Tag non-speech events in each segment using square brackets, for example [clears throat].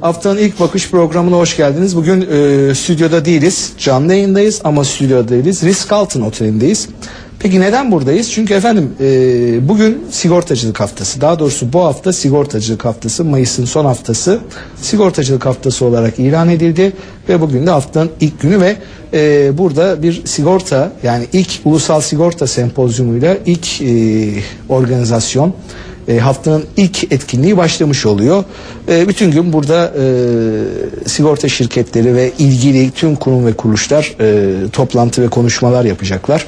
Haftanın ilk bakış programına hoş geldiniz. Bugün e, stüdyoda değiliz, canlı yayındayız ama stüdyoda değiliz. Ritz-Carlton Oteli'ndeyiz. Peki neden buradayız? Çünkü efendim e, bugün sigortacılık haftası. Daha doğrusu bu hafta sigortacılık haftası. Mayıs'ın son haftası sigortacılık haftası olarak ilan edildi. Ve bugün de haftanın ilk günü ve e, burada bir sigorta yani ilk ulusal sigorta sempozyumuyla ilk e, organizasyon e, haftanın ilk etkinliği başlamış oluyor. E, bütün gün burada e, sigorta şirketleri ve ilgili tüm kurum ve kuruluşlar e, toplantı ve konuşmalar yapacaklar.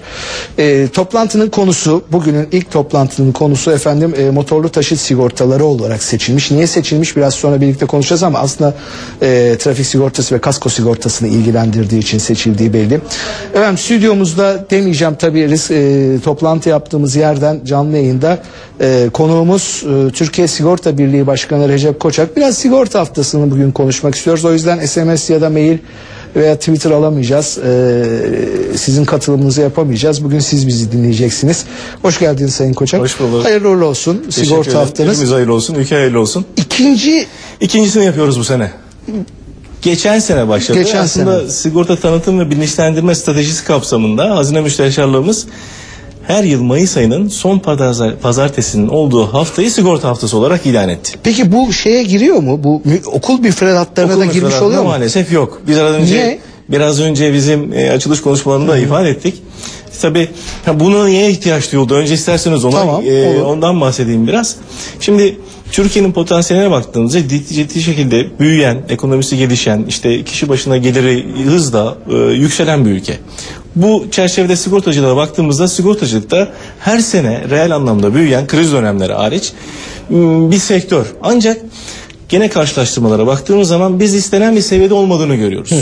E, toplantının konusu bugünün ilk toplantının konusu efendim e, motorlu taşıt sigortaları olarak seçilmiş. Niye seçilmiş biraz sonra birlikte konuşacağız ama aslında e, trafik sigortası ve kasko sigortasını ilgilendirdiği için seçildiği belli. Efendim stüdyomuzda demeyeceğim tabii e, toplantı yaptığımız yerden canlı yayında e, konuğumuz e, Türkiye Sigorta Birliği Başkanı Recep Koçak. Biraz sigorta haftasını bugün konuşmak istiyoruz. O yüzden SMS ya da mail veya Twitter alamayacağız. E, sizin katılımınızı yapamayacağız. Bugün siz bizi dinleyeceksiniz. Hoş geldiniz Sayın Koçak. Hoş bulduk. Hayırlı uğurlu olsun Teşekkür sigorta ederim. haftanız. Hepimiz hayırlı olsun, ülke hayırlı olsun. İkinci İkincisini yapıyoruz bu sene. Geçen sene başladı. Geçen Aslında sene. sigorta tanıtım ve bilinçlendirme stratejisi kapsamında Hazine Müsteşarlığımız her yıl Mayıs ayının son pazar, pazartesinin olduğu haftayı sigorta haftası olarak ilan etti. peki bu şeye giriyor mu? Bu okul müfredatlarına Okul da girmiş oluyor mu? Maalesef yok. Biz az önce Niye? biraz önce bizim e, açılış konuşmalarında ifade ettik. Tabii buna niye ihtiyaç duyuldu? Önce isterseniz ona Tamam, e, olur. ondan bahsedeyim biraz. Şimdi Türkiye'nin potansiyeline baktığımızda ciddi, ciddi şekilde büyüyen, ekonomisi gelişen, işte kişi başına geliri hızla e, yükselen bir ülke. Bu çerçevede sigortacılığa baktığımızda sigortacılıkta her sene reel anlamda büyüyen kriz dönemleri hariç m, bir sektör. Ancak Gene karşılaştırmalara baktığımız zaman biz istenen bir seviyede olmadığını görüyoruz.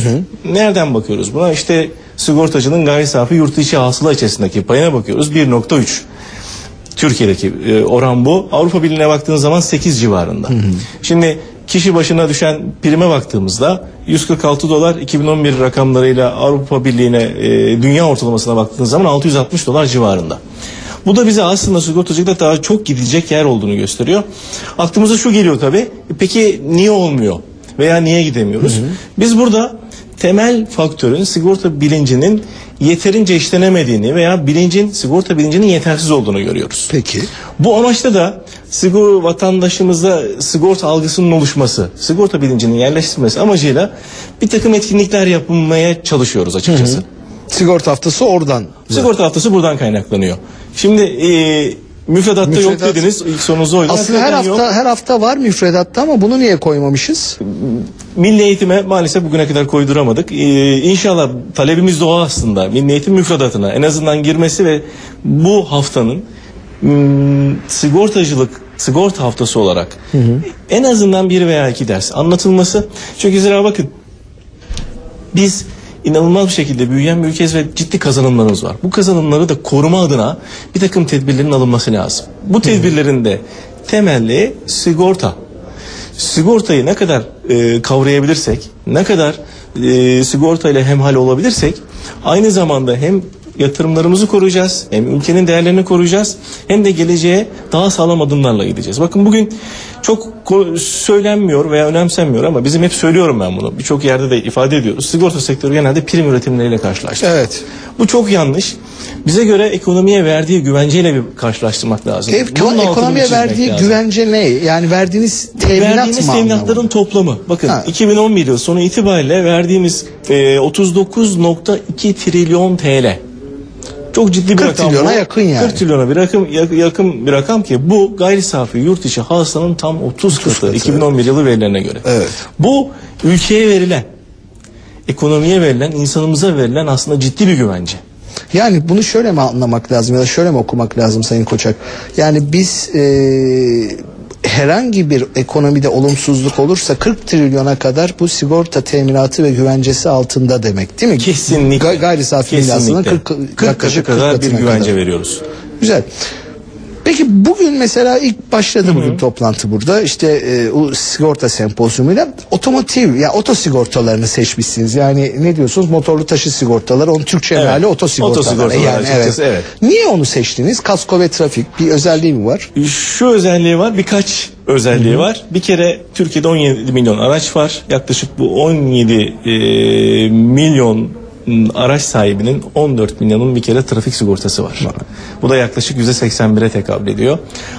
Nereden bakıyoruz buna? İşte sigortacının gayri safi yurt içi hasıla içerisindeki payına bakıyoruz. 1.3. Türkiye'deki e, oran bu. Avrupa Birliği'ne baktığınız zaman 8 civarında. Şimdi kişi başına düşen prime baktığımızda 146 dolar 2011 rakamlarıyla Avrupa Birliği'ne e, dünya ortalamasına baktığınız zaman 660 dolar civarında. Bu da bize aslında sigortacılıkta daha çok gidecek yer olduğunu gösteriyor. Aklımıza şu geliyor tabii. e, Peki niye olmuyor? Veya niye gidemiyoruz? Biz burada temel faktörün sigorta bilincinin yeterince işlenemediğini veya bilincin sigorta bilincinin yetersiz olduğunu görüyoruz. Peki. Bu amaçla da sigor vatandaşımızda sigorta algısının oluşması, sigorta bilincinin yerleştirilmesi amacıyla bir takım etkinlikler yapmaya çalışıyoruz açıkçası. Sigorta haftası oradan. Sigorta haftası buradan kaynaklanıyor. Şimdi e, müfredatta yok Müfredat- dediniz. İlk sorunuz oydu. Aslında her hafta yok. her hafta var müfredatta ama bunu niye koymamışız? Milli eğitime maalesef bugüne kadar koyduramadık. Ee, inşallah talebimiz de o aslında. Milli eğitim müfredatına en azından girmesi ve bu haftanın sigortacılık sigorta haftası olarak en azından bir veya iki ders anlatılması. Çünkü zira bakın biz inanılmaz bir şekilde büyüyen bir ülkeyiz ve ciddi kazanımlarımız var. Bu kazanımları da koruma adına bir takım tedbirlerin alınması lazım. Bu tedbirlerin de temelli sigorta. Sigortayı ne kadar e, kavrayabilirsek, ne kadar e, sigorta ile hemhal olabilirsek aynı zamanda hem yatırımlarımızı koruyacağız, hem ülkenin değerlerini koruyacağız, hem de geleceğe daha sağlam adımlarla gideceğiz. Bakın bugün çok söylenmiyor veya önemsenmiyor ama bizim hep söylüyorum ben bunu. Birçok yerde de ifade ediyoruz. Sigorta sektörü genelde prim üretimleriyle karşılaştı. Evet. Bu çok yanlış. Bize göre ekonomiye verdiği güvenceyle bir karşılaştırmak lazım. Ev, Bunun ekonomiye verdiği lazım. güvence ne? Yani verdiğiniz teminat Verdiğimiz mı? teminatların toplamı. Bakın Ha. 2011 yılı sonu itibariyle verdiğimiz e, 39.2 trilyon TL. Çok ciddi bir 40 rakam. trilyona bu. yakın yani. 40 trilyona bir rakım yak- yakın bir rakam ki bu gayri safi yurt içi hasılanın tam 30, katı, katı. 2011 yılı verilerine göre. Evet. Bu ülkeye verilen ekonomiye verilen, insanımıza verilen aslında ciddi bir güvence. Yani bunu şöyle mi anlamak lazım ya da şöyle mi okumak lazım Sayın Koçak? Yani biz e, herhangi bir ekonomide olumsuzluk olursa 40 trilyona kadar bu sigorta teminatı ve güvencesi altında demek değil mi? Kesinlikle. Ga- gayri safi milli hasılanın Kesinlikle. 40, 40 katı yaklaşık 40 kadar bir güvence kadar. veriyoruz. Güzel. Peki bugün mesela ilk başladı bugün toplantı burada. İşte e, o sigorta sempozyumuyla otomotiv ya oto sigortalarını seçmişsiniz. Yani ne diyorsunuz? Motorlu taşı sigortaları. Onun Türkçe Evet. meali oto sigortaları. Yani açıkçası, evet. Niye onu seçtiniz? Kasko ve trafik bir özelliği mi var? Şu özelliği var, birkaç özelliği var. Bir kere Türkiye'de 17 milyon araç var. Yaklaşık bu 17 e, milyon araç sahibinin 14 milyonun bir kere trafik sigortası var. Bu da yaklaşık %81'e tekabül ediyor.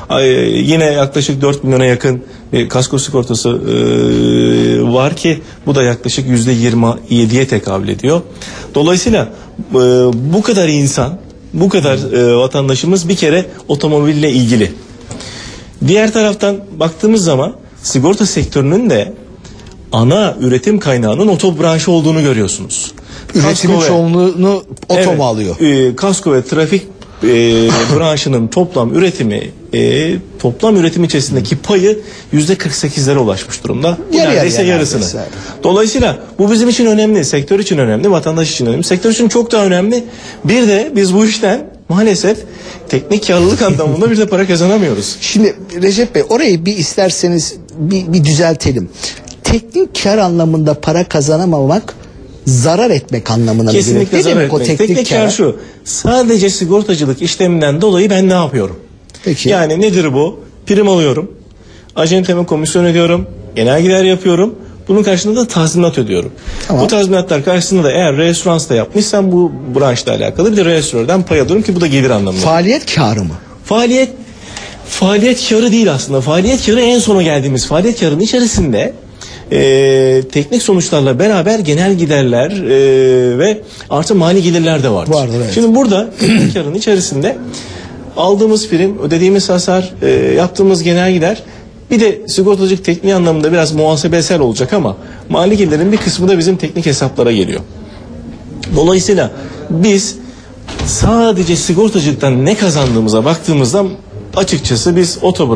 Ay, yine yaklaşık 4 milyona yakın bir kasko sigortası e, var ki bu da yaklaşık %27'ye tekabül ediyor. Dolayısıyla e, bu kadar insan, bu kadar e, vatandaşımız bir kere otomobille ilgili. Diğer taraftan baktığımız zaman sigorta sektörünün de ana üretim kaynağının oto branşı olduğunu görüyorsunuz. Üretimin Kasko çoğunluğunu oto Evet, alıyor? e, kasko ve trafik e, [laughs] branşının toplam üretimi e, toplam üretim içerisindeki payı yüzde 48'lere ulaşmış durumda. Bu Yarı neredeyse yarıya yarısını. neredeyse. Dolayısıyla bu bizim için önemli, sektör için önemli, vatandaş için önemli. Sektör için çok daha önemli. Bir de biz bu işten maalesef teknik karlılık [laughs] anlamında bir de para kazanamıyoruz. Şimdi Recep Bey orayı bir isterseniz bir, bir düzeltelim. Teknik kar anlamında para kazanamamak zarar etmek anlamına? Kesinlikle zarar demek o etmek. teknik, Teknik kar? şu. Sadece sigortacılık işleminden dolayı ben ne yapıyorum? Peki. Yani nedir bu? Prim alıyorum. Acenteme komisyon ödüyorum. Genel gider yapıyorum. Bunun karşılığında da tazminat ödüyorum. Tamam. Bu tazminatlar karşısında da eğer restoransta yapmışsam bu branşla alakalı bir de restorandan pay alıyorum ki bu da gelir anlamında. Faaliyet karı mı? Faaliyet faaliyet karı değil aslında. Faaliyet karı en sona geldiğimiz faaliyet karının içerisinde e, teknik sonuçlarla beraber genel giderler e, ve artı mali gelirler de vardır. Vardır, evet. Şimdi burada teknik [clears throat] karın içerisinde aldığımız prim, ödediğimiz hasar, e, yaptığımız genel gider bir de sigortacılık tekniği anlamında biraz muhasebesel olacak ama mali gelirlerin bir kısmı da bizim teknik hesaplara geliyor. Dolayısıyla biz sadece sigortacılıktan ne kazandığımıza baktığımızda açıkçası biz oto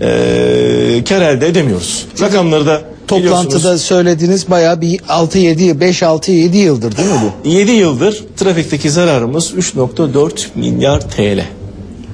branşında eee kar elde edemiyoruz. Rakamları da Toplantıda söylediğiniz bayağı bir 6-7 yıl, 5-6-7 yıldır değil mi bu? 7 yıldır trafikteki zararımız 3.4 milyar TL.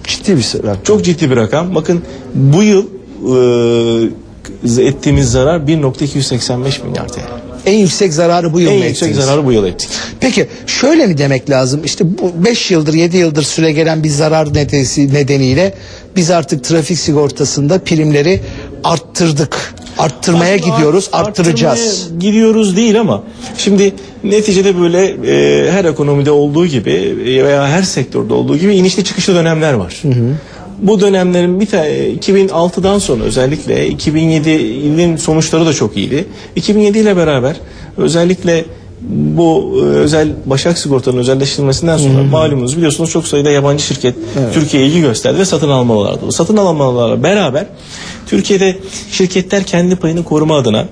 Ciddi bir sebep. Çok ciddi bir rakam. Bakın bu yıl eee, ettiğimiz zarar 1.285 milyar TL. En yüksek zararı bu yıl En mı yüksek ettiniz? zararı bu yıl ettik. Peki şöyle mi demek lazım? İşte bu 5 yıldır 7 yıldır süre gelen bir zarar nedeni, nedeniyle biz artık trafik sigortasında primleri arttırdık. Arttırmaya Aslında gidiyoruz, art- arttıracağız. Gidiyoruz değil ama şimdi neticede böyle e, her ekonomide olduğu gibi e, veya her sektörde olduğu gibi inişli çıkışlı dönemler var. Bu dönemlerin bir tane 2006'dan sonra özellikle 2007'nin sonuçları da çok iyiydi. 2007 ile beraber özellikle bu e, özel başak sigortanın özelleştirilmesinden sonra malumunuz biliyorsunuz çok sayıda yabancı şirket Türkiye'ye ilgi gösterdi ve satın almalardı. Bu satın almalarla beraber Türkiye'de şirketler kendi payını koruma adına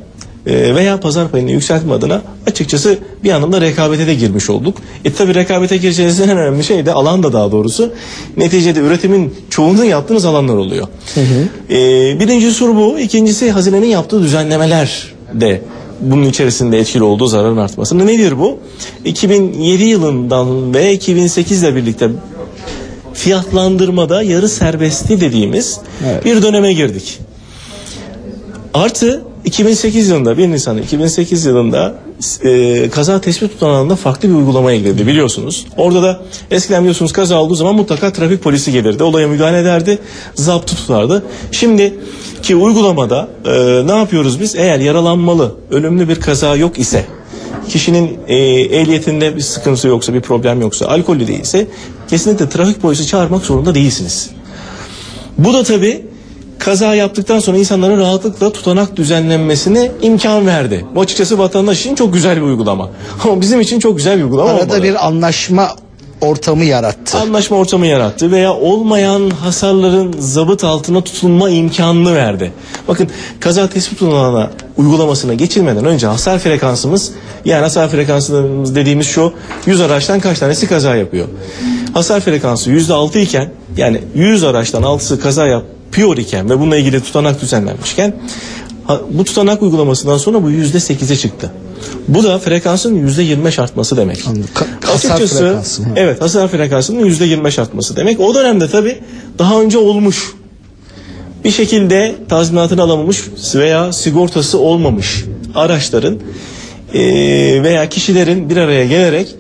e, veya pazar payını yükseltme adına açıkçası bir anlamda rekabete de girmiş olduk. E tabi rekabete gireceğiniz en önemli şey de alan da daha doğrusu. Neticede üretimin çoğunluğu yaptığınız alanlar oluyor. E, birinci soru bu. İkincisi hazinenin yaptığı düzenlemeler de bunun içerisinde etkili olduğu zararın artması. Nedir bu? 2007 yılından ve 2008 ile birlikte fiyatlandırmada yarı serbestli dediğimiz Evet. bir döneme girdik. Artı 2008 yılında 1 Nisan 2008 yılında e, kaza tespit tutanağında farklı bir uygulamaya girdi biliyorsunuz. Orada da eskiden biliyorsunuz kaza olduğu zaman mutlaka trafik polisi gelirdi. Olaya müdahale ederdi. Zaptı tutardı. Şimdi ki uygulamada e, ne yapıyoruz biz? Eğer yaralanmalı, ölümlü bir kaza yok ise kişinin e, ehliyetinde bir sıkıntı yoksa, bir problem yoksa, alkollü değilse kesinlikle trafik polisi çağırmak zorunda değilsiniz. Bu da tabi kaza yaptıktan sonra insanların rahatlıkla tutanak düzenlenmesine imkan verdi. Bu açıkçası vatandaş için çok güzel bir uygulama. [laughs] Ama bizim için çok güzel bir uygulama Arada olmadı. bir anlaşma ortamı yarattı. anlaşma ortamı yarattı veya olmayan hasarların zabıt altına tutulma imkanını verdi. Bakın kaza tespit uygulamasına, uygulamasına geçilmeden önce hasar frekansımız yani hasar frekansımız dediğimiz şu 100 araçtan kaç tanesi kaza yapıyor. Hasar frekansı %6 iken yani 100 araçtan 6'sı kaza yapıyor iken ve bununla ilgili tutanak düzenlenmişken bu tutanak uygulamasından sonra bu %8'e çıktı. Bu da frekansın %25 artması demek. Ka- Hasar frekansı, hı. evet hasar frekansının yüzde 25 artması demek. O dönemde tabii daha önce olmuş bir şekilde tazminatını alamamış veya sigortası olmamış araçların e, veya kişilerin bir araya gelerek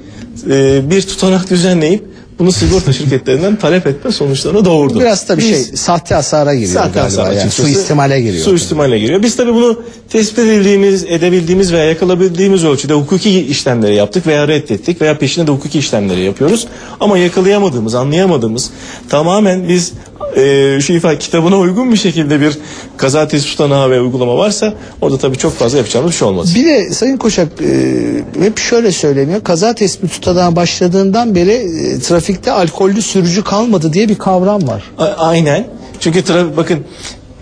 e, bir tutanak düzenleyip bunu sigorta şirketlerinden talep etme sonuçlarını doğurdu. Biraz tabii şey Biz- sahte hasara giriyor Zaten galiba. hasar Yani. Suistimale giriyor. Suistimale giriyor. Biz tabii bunu tespit edildiğimiz, edebildiğimiz veya yakalabildiğimiz ölçüde hukuki işlemleri yaptık veya reddettik veya peşinde de hukuki işlemleri yapıyoruz. Ama yakalayamadığımız, anlayamadığımız tamamen biz e, şu ifade kitabına uygun bir şekilde bir kaza tespit tutanağı ve uygulama varsa orada tabii çok fazla yapacağımız bir şey olmaz. Bir de Sayın Koçak e, hep şöyle söyleniyor. Kaza tespit tutanağı başladığından beri e, trafikte alkollü sürücü kalmadı diye bir kavram var. A- aynen. Çünkü bakın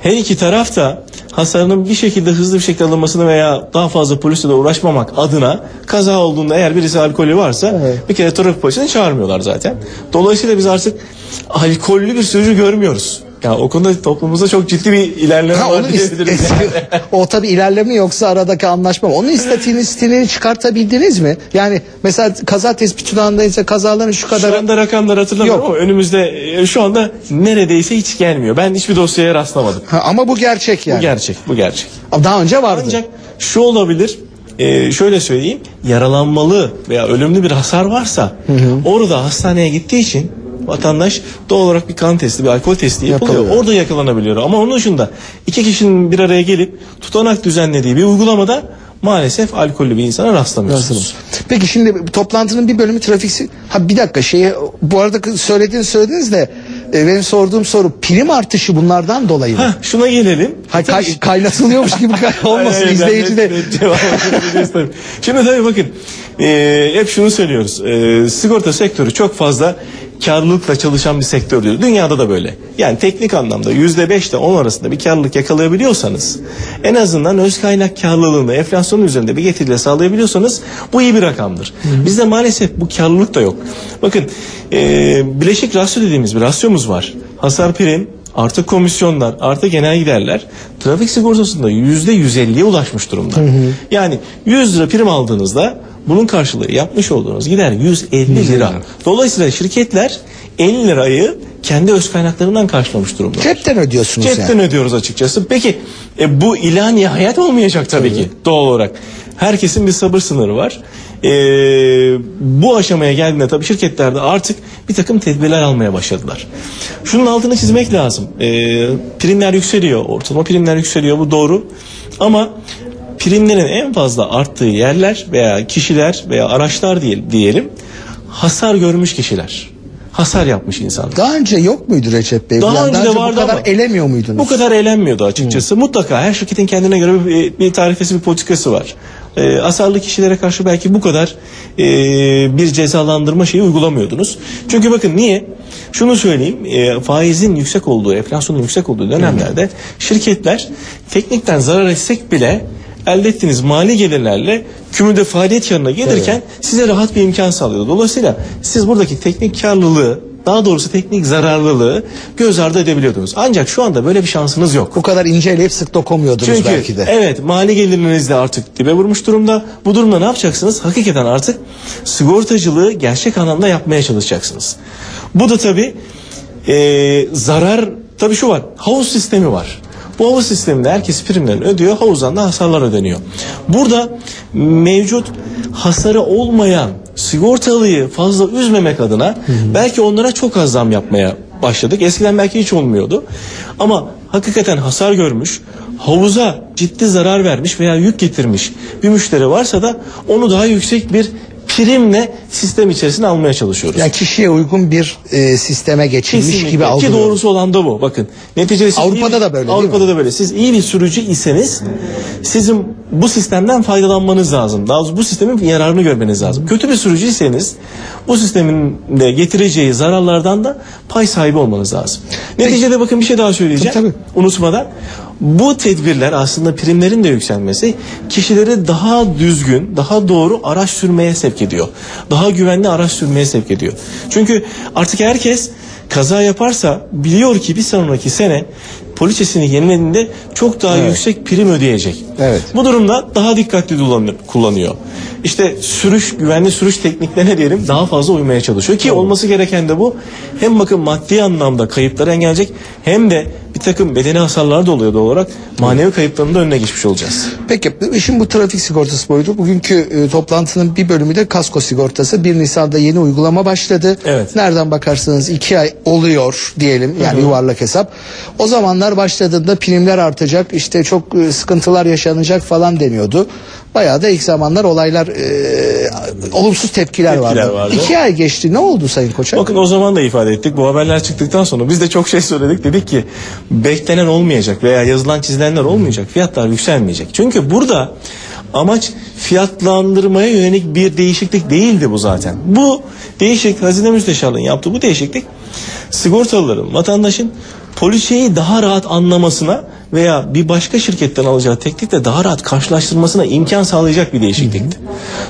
her iki taraf da hasarının bir şekilde hızlı bir şekilde alınmasını veya daha fazla polisle de uğraşmamak adına kaza olduğunda eğer birisi alkolü varsa Evet. bir kere trafik polisini çağırmıyorlar zaten. Dolayısıyla biz artık alkollü bir sürücü görmüyoruz. Ya o konuda toplumumuzda çok ciddi bir ilerleme Ha, var is- o tabii ilerleme yoksa aradaki anlaşma? Onun istatistiğini çıkartabildiniz mi? Yani mesela kaza tespit tutanağındaysa kazaların şu kadar Şu anda rakamlar hatırlamıyorum Yok. ama önümüzde e, şu anda neredeyse hiç gelmiyor. Ben hiçbir dosyaya rastlamadım. Ha, ama bu gerçek yani. Bu gerçek, bu gerçek. Daha önce vardı. Ancak şu olabilir. e, şöyle söyleyeyim. Yaralanmalı veya ölümlü bir hasar varsa orada hastaneye gittiği için vatandaş doğal olarak bir kan testi, bir alkol testi yapılıyor. Yapılıyor. Orada yakalanabiliyor. Ama onun dışında iki kişinin bir araya gelip tutanak düzenlediği bir uygulamada maalesef alkollü bir insana rastlamıyorsunuz. Peki şimdi toplantının bir bölümü trafik ha bir dakika şeye bu arada söylediğiniz söylediniz de e, benim sorduğum soru prim artışı bunlardan dolayı mı? Heh, şuna gelelim. Ha, kay- kaynatılıyormuş gibi kay- [laughs] olmasın izleyici de. [laughs] Şimdi tabii bakın e, hep şunu söylüyoruz. E, sigorta sektörü çok fazla karlılıkla çalışan bir sektör diyor. Dünyada da böyle. Yani teknik anlamda yüzde beş ile on arasında bir karlılık yakalayabiliyorsanız en azından öz kaynak karlılığını enflasyonun üzerinde bir getiriyle sağlayabiliyorsanız bu iyi bir rakamdır. Bizde maalesef bu karlılık da yok. Bakın e, bileşik rasyo dediğimiz bir rasyomuz var. Hasar prim, artı komisyonlar, artı genel giderler trafik sigortasında yüzde 150'ye ulaşmış durumda. Yani 100 lira prim aldığınızda bunun karşılığı yapmış olduğunuz gider 150 lira. Dolayısıyla şirketler 50 lirayı kendi öz kaynaklarından karşılamış durumda. Cepten ödüyorsunuz Cepten yani. ödüyoruz açıkçası. Peki e, bu ilan nihayet olmayacak tabii, ki doğal olarak. Herkesin bir sabır sınırı var. E, bu aşamaya geldiğinde tabii şirketlerde artık bir takım tedbirler almaya başladılar. Şunun altını çizmek lazım. E, primler yükseliyor, ortalama primler yükseliyor bu doğru. Ama primlerin en fazla arttığı yerler veya kişiler veya araçlar diyelim, diyelim hasar görmüş kişiler. Hasar yapmış insanlar. Daha önce yok muydu Recep Bey? Daha önce de vardı bu kadar ama- elemiyor muydunuz? Bu kadar eğlenmiyordu açıkçası. Mutlaka her şirketin kendine göre bir, bir tarifesi, bir politikası var. Ee, asarlı kişilere karşı belki bu kadar e, bir cezalandırma şeyi uygulamıyordunuz. Çünkü bakın niye? Şunu söyleyeyim. e, faizin yüksek olduğu, enflasyonun yüksek olduğu dönemlerde şirketler teknikten zarar etsek bile elde ettiğiniz mali gelirlerle kümüde faaliyet karına gelirken size rahat bir imkan sağlıyordu. Dolayısıyla siz buradaki teknik karlılığı daha doğrusu teknik zararlılığı göz ardı edebiliyordunuz. Ancak şu anda böyle bir şansınız yok. Bu kadar inceleyip sık dokunmuyordunuz Çünkü belki de. evet mali geliriniz de artık dibe vurmuş durumda. Bu durumda ne yapacaksınız? Hakikaten artık sigortacılığı gerçek anlamda yapmaya çalışacaksınız. Bu da tabi zarar tabi şu var havuz sistemi var. Bu havuz sisteminde herkes primlerini ödüyor. Havuzdan da hasarlar ödeniyor. Burada mevcut hasarı olmayan sigortalıyı fazla üzmemek adına belki onlara çok az zam yapmaya başladık. Eskiden belki hiç olmuyordu. Ama hakikaten hasar görmüş, havuza ciddi zarar vermiş veya yük getirmiş bir müşteri varsa da onu daha yüksek bir primle sistem içerisine almaya çalışıyoruz. Yani kişiye uygun bir e, sisteme geçilmiş Kesinlikle. gibi Ki algılıyorum. doğrusu olan da bu. Bakın. Neticede siz Avrupa'da iyi da böyle değil Avrupa'da mi? da böyle. Siz iyi bir sürücü iseniz sizin bu sistemden faydalanmanız lazım. Daha doğrusu bu sistemin yararını görmeniz lazım. Kötü bir sürücüyseniz bu sistemin de getireceği zararlardan da pay sahibi olmanız lazım. Neticede bakın bir şey daha söyleyeceğim. Tabii, Unutmadan bu tedbirler aslında primlerin de yükselmesi kişileri daha düzgün, daha doğru araç sürmeye sevk ediyor. Daha güvenli araç sürmeye sevk ediyor. Çünkü artık herkes kaza yaparsa biliyor ki bir sonraki sene poliçesini yenilediğinde çok daha Evet. yüksek prim ödeyecek. Evet. Bu durumda daha dikkatli kullanıyor. İşte sürüş, güvenli sürüş tekniklerine diyelim daha fazla uymaya çalışıyor ki olması gereken de bu. Hem bakın maddi anlamda kayıpları engelleyecek hem de bir takım bedeni hasarlar da oluyor doğal olarak manevi kayıplarının da önüne geçmiş olacağız. Peki işin bu trafik sigortası boyutu. Bugünkü e, toplantının bir bölümü de kasko sigortası. 1 Nisan'da yeni uygulama başladı. Evet. Nereden bakarsanız 2 ay oluyor diyelim yani yuvarlak hesap. O zamanlar başladığında primler artacak işte çok e, sıkıntılar yaşanacak falan deniyordu. Bayağı da ilk zamanlar olaylar e, olumsuz tepkiler, Tepkiler vardı. vardı. 2 ay geçti ne oldu Sayın Koçak? Bakın o zaman da ifade ettik. Bu haberler çıktıktan sonra biz de çok şey söyledik. Dedik ki beklenen olmayacak veya yazılan çizilenler olmayacak. Fiyatlar yükselmeyecek. Çünkü burada amaç fiyatlandırmaya yönelik bir değişiklik değildi bu zaten. Bu değişiklik Hazine Müsteşarlığı'nın yaptığı bu değişiklik sigortalıların, vatandaşın poliçeyi daha rahat anlamasına veya bir başka şirketten alacağı teklifle daha rahat karşılaştırmasına imkan sağlayacak bir değişiklikti.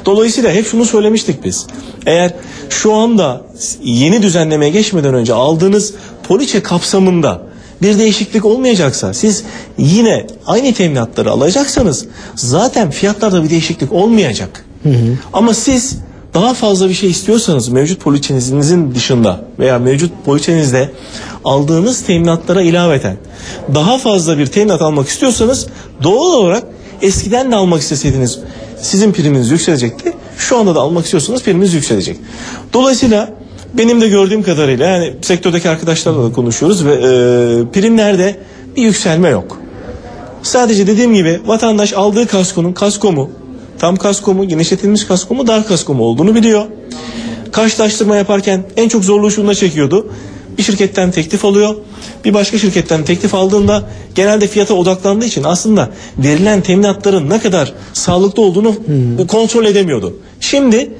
Dolayısıyla hep şunu söylemiştik biz. Eğer şu anda yeni düzenlemeye geçmeden önce aldığınız poliçe kapsamında bir değişiklik olmayacaksa siz yine aynı teminatları alacaksanız zaten fiyatlarda bir değişiklik olmayacak. Ama siz daha fazla bir şey istiyorsanız mevcut poliçenizin dışında veya mevcut poliçenizde aldığınız teminatlara ilaveten daha fazla bir teminat almak istiyorsanız doğal olarak eskiden de almak isteseydiniz sizin priminiz yükselecekti. Şu anda da almak istiyorsanız priminiz yükselecek. Dolayısıyla benim de gördüğüm kadarıyla yani sektördeki arkadaşlarla da konuşuyoruz ve e, primlerde bir yükselme yok. Sadece dediğim gibi vatandaş aldığı kaskonun kasko mu, tam kasko mu, genişletilmiş kasko mu, dar kasko mu olduğunu biliyor. Karşılaştırma yaparken en çok zorluğu şunda çekiyordu. Bir şirketten teklif alıyor. Bir başka şirketten teklif aldığında genelde fiyata odaklandığı için aslında verilen teminatların ne kadar sağlıklı olduğunu kontrol edemiyordu. Şimdi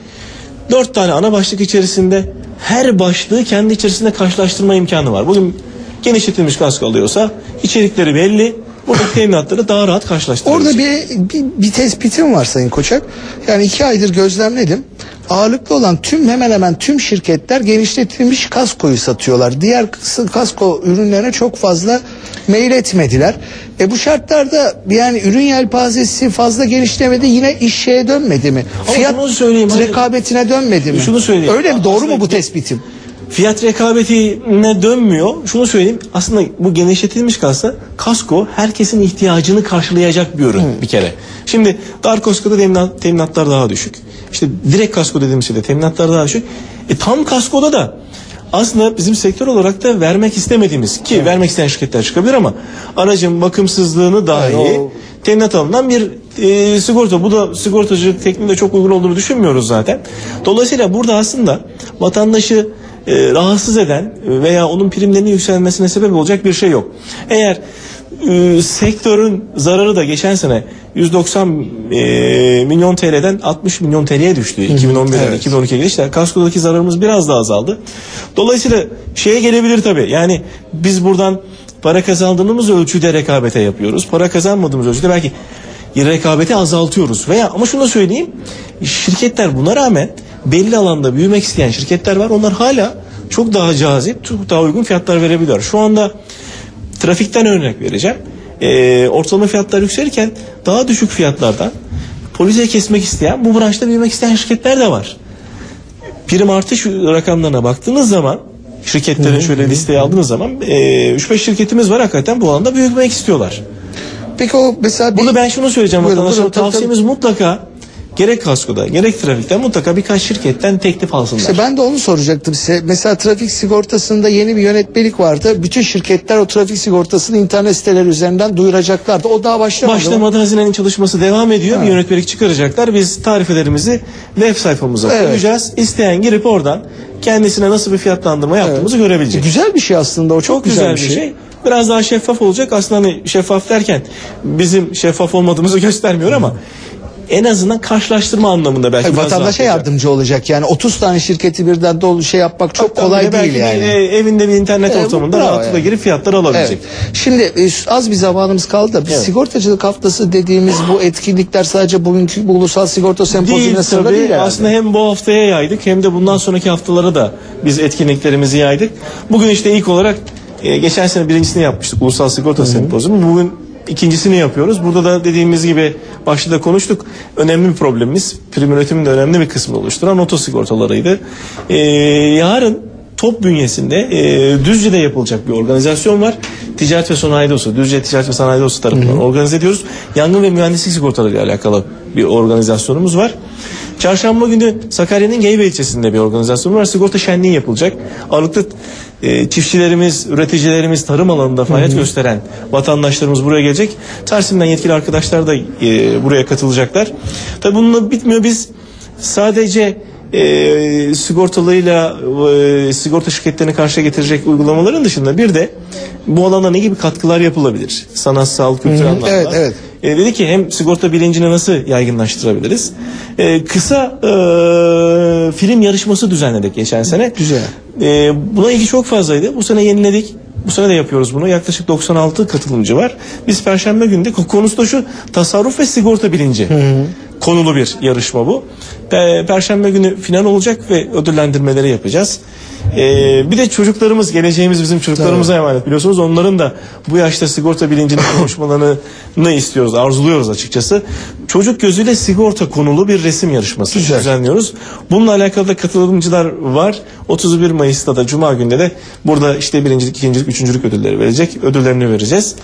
dört tane ana başlık içerisinde her başlığı kendi içerisinde karşılaştırma imkanı var. Bugün genişletilmiş kasko alıyorsa içerikleri belli. Buradaki teminatları daha rahat karşılaştırabilir. Orada bir, bir, bir tespitim var Sayın Koçak. Yani iki aydır gözlemledim. Ağırlıklı olan tüm hemen hemen tüm şirketler genişletilmiş kaskoyu satıyorlar. Diğer kasko ürünlerine çok fazla mail etmediler. E bu şartlarda yani ürün yelpazesi fazla genişlemedi yine iş şeye dönmedi mi? Ama Fiyat söyleyeyim, rekabetine dönmedi mi? Şunu söyleyeyim. Öyle mi? Doğru mu bu tespitim? Fiyat rekabetine dönmüyor. Şunu söyleyeyim. Aslında bu genişletilmiş kasa kasko herkesin ihtiyacını karşılayacak bir ürün bir kere. Şimdi dar kaskoda teminat, teminatlar daha düşük. İşte direkt kasko dediğimiz şeyde teminatlar daha düşük. E, tam kaskoda da aslında bizim sektör olarak da vermek istemediğimiz ki vermek isteyen şirketler çıkabilir ama aracın bakımsızlığını dahi Evet, o- teminat alınan bir e, sigorta. Bu da sigortacılık tekniğinde çok uygun olduğunu düşünmüyoruz zaten. Dolayısıyla burada aslında vatandaşı e, rahatsız eden veya onun primlerinin yükselmesine sebep olacak bir şey yok. Eğer e, sektörün zararı da geçen sene 190 e, milyon TL'den 60 milyon TL'ye düştü. 2011'den evet. 2012'ye geçti. Kaskodaki zararımız biraz daha azaldı. Dolayısıyla şeye gelebilir tabii. Yani biz buradan para kazandığımız ölçüde rekabete yapıyoruz. Para kazanmadığımız ölçüde belki rekabeti azaltıyoruz. Veya ama şunu da söyleyeyim. Şirketler buna rağmen belli alanda büyümek isteyen şirketler var. Onlar hala çok daha cazip, çok daha uygun fiyatlar verebiliyor. Şu anda trafikten örnek vereceğim. Ee, ortalama fiyatlar yükselirken daha düşük fiyatlardan polise kesmek isteyen, bu branşta büyümek isteyen şirketler de var. Prim artış rakamlarına baktığınız zaman şirketlerin şöyle listeye aldığınız zaman e, 3-5 şirketimiz var hakikaten bu alanda büyümek istiyorlar. Peki o mesela bir- Burada ben şunu söyleyeceğim Buyurun, buyurun, tabii, tavsiyemiz mutlaka gerek kaskoda gerek trafikten mutlaka birkaç şirketten teklif alsınlar. İşte ben de onu soracaktım size. Mesela trafik sigortasında yeni bir yönetmelik vardı. Bütün şirketler o trafik sigortasını internet siteleri üzerinden duyuracaklardı. O daha başlamadı. Başlamadı hazinenin çalışması devam ediyor. Bir yönetmelik çıkaracaklar. Biz tarifelerimizi web sayfamıza Evet. koyacağız. İsteyen girip oradan kendisine nasıl bir fiyatlandırma yaptığımızı görebilecek. Güzel bir şey aslında o çok, Çok güzel, bir şey. Biraz daha şeffaf olacak. Aslında hani şeffaf derken bizim şeffaf olmadığımızı göstermiyor ama en azından karşılaştırma anlamında belki Hayır, vatandaşa yardımcı olacak. Yani 30 tane şirketi birden dolu şey yapmak çok Hatta kolay değil bir, yani. e, evinde bir internet Evet, ortamında rahatlıkla yani. girip fiyatları alabilecek. Evet. Şimdi e, az bir zamanımız kaldı da Evet. sigortacılık haftası dediğimiz bu etkinlikler sadece bugünkü bu ulusal sigorta sempozyumuna tabii. değil herhalde. Aslında hem bu haftaya yaydık hem de bundan sonraki haftalara da biz etkinliklerimizi yaydık. Bugün işte ilk olarak E, geçen sene birincisini yapmıştık Ulusal Sigorta Sempozyumu. Bugün ikincisini yapıyoruz. Burada da dediğimiz gibi başta da konuştuk. Önemli bir problemimiz prim üretimin de önemli bir kısmını oluşturan otosigortalarıydı. E, yarın top bünyesinde e, Düzce'de yapılacak bir organizasyon var. Ticaret ve Sanayi Odası, Düzce Ticaret ve Sanayi Odası tarafından organize ediyoruz. Yangın ve mühendislik sigortaları ile alakalı bir organizasyonumuz var. Çarşamba günü Sakarya'nın Geybe ilçesinde bir organizasyon var. Sigorta şenliği yapılacak. Ağırlıklı e, çiftçilerimiz, üreticilerimiz, tarım alanında faaliyet gösteren vatandaşlarımız buraya gelecek. Tarsim'den yetkili arkadaşlar da e, buraya katılacaklar. Tabii bununla bitmiyor. Biz sadece e, sigortalıyla e, sigorta şirketlerini karşıya getirecek uygulamaların dışında bir de bu alanda ne gibi katkılar yapılabilir? Sanatsal, kültürel anlamda. evet, evet. E, dedi ki hem sigorta bilincini nasıl yaygınlaştırabiliriz? E, kısa e, film yarışması düzenledik geçen sene. Güzel. E, buna ilgi çok fazlaydı. Bu sene yeniledik. Bu sene de yapıyoruz bunu. Yaklaşık 96 katılımcı var. Biz Perşembe günü de konusu da şu tasarruf ve sigorta bilinci. Konulu bir yarışma bu. Pe- Perşembe günü final olacak ve ödüllendirmeleri yapacağız. Ee, bir de çocuklarımız, geleceğimiz bizim çocuklarımıza emanet biliyorsunuz. Onların da bu yaşta sigorta bilincini [coughs] konuşmalarını istiyoruz, arzuluyoruz açıkçası. Çocuk gözüyle sigorta konulu bir resim yarışması Güzel. düzenliyoruz. Bununla alakalı da katılımcılar var. 31 Mayıs'ta da Cuma günde de burada işte birincilik, ikincilik, üçüncülük ödülleri verecek. Ödüllerini vereceğiz.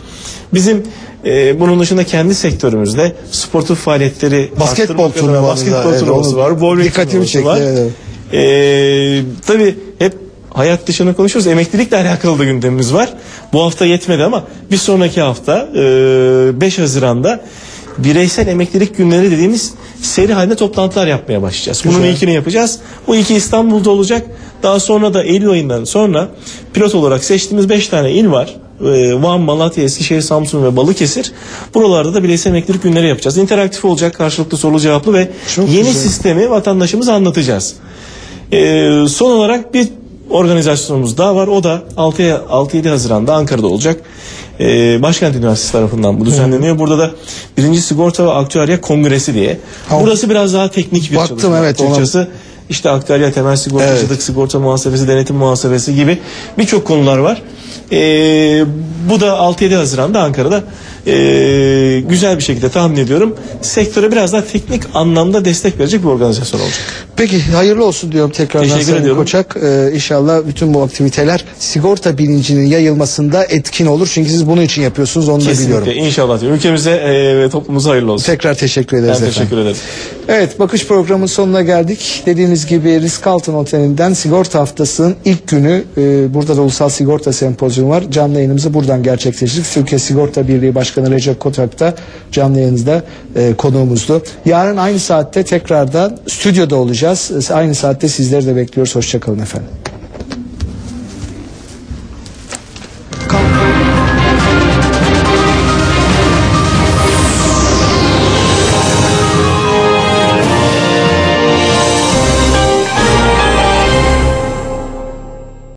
Bizim e, bunun dışında kendi sektörümüzde sportif faaliyetleri Basketbol arttırmak adına basketbol evet, turnuvası onu var. Bowling dikkatimi turnuvası çekti, var. evet, evet. Ee, tabii hep hayat dışında konuşuyoruz. Emeklilikle alakalı da gündemimiz var. Bu hafta yetmedi ama bir sonraki hafta e, 5 Haziran'da bireysel emeklilik günleri dediğimiz seri halinde toplantılar yapmaya başlayacağız. Bunun Güzel. ilkini yapacağız. Bu ilki İstanbul'da olacak. Daha sonra da Eylül ayından sonra pilot olarak seçtiğimiz 5 tane il var. Ee, Van, Malatya, Eskişehir, Samsun ve Balıkesir. Buralarda da bireysel emeklilik günleri yapacağız. İnteraktif olacak, karşılıklı soru cevaplı ve Çok yeni güzel. sistemi vatandaşımıza anlatacağız. Ee, son olarak bir organizasyonumuz daha var. O da 6'ya 6-7 Haziran'da Ankara'da olacak. Ee, Başkent Üniversitesi tarafından bu düzenleniyor. Burada da birinci sigorta ve aktüerya kongresi diye. Burası biraz daha teknik bir Baktım, çalışma. evet, ona- Açıkçası işte aktüerya temel sigortacılık, sigorta muhasebesi, denetim muhasebesi gibi birçok konular var. Ee, bu da 6-7 Haziran'da Ankara'da ee, güzel bir şekilde tahmin ediyorum. Sektöre biraz daha teknik anlamda destek verecek bir organizasyon olacak. Peki hayırlı olsun diyorum tekrardan Teşekkür Sayın ediyorum. Koçak. Ee, inşallah bütün bu aktiviteler sigorta bilincinin yayılmasında etkin olur. Çünkü siz bunun için yapıyorsunuz onu da biliyorum. Kesinlikle inşallah diyorum. Ülkemize ee, ve toplumumuza hayırlı olsun. Tekrar teşekkür Ben ederiz efendim. teşekkür ederim. Evet bakış programının sonuna geldik. Dediğimiz gibi Ritz-Carlton Oteli'nden sigorta haftasının ilk günü e, burada da Ulusal Sigorta Sempozyumu var. Canlı yayınımızı buradan gerçekleştirdik. Türkiye Sigorta Birliği Başkanı Recep Kotak da canlı yayınımızda e, konuğumuzdu. Yarın aynı saatte tekrardan stüdyoda olacağız. Aynı saatte sizleri de bekliyoruz. Hoşçakalın efendim.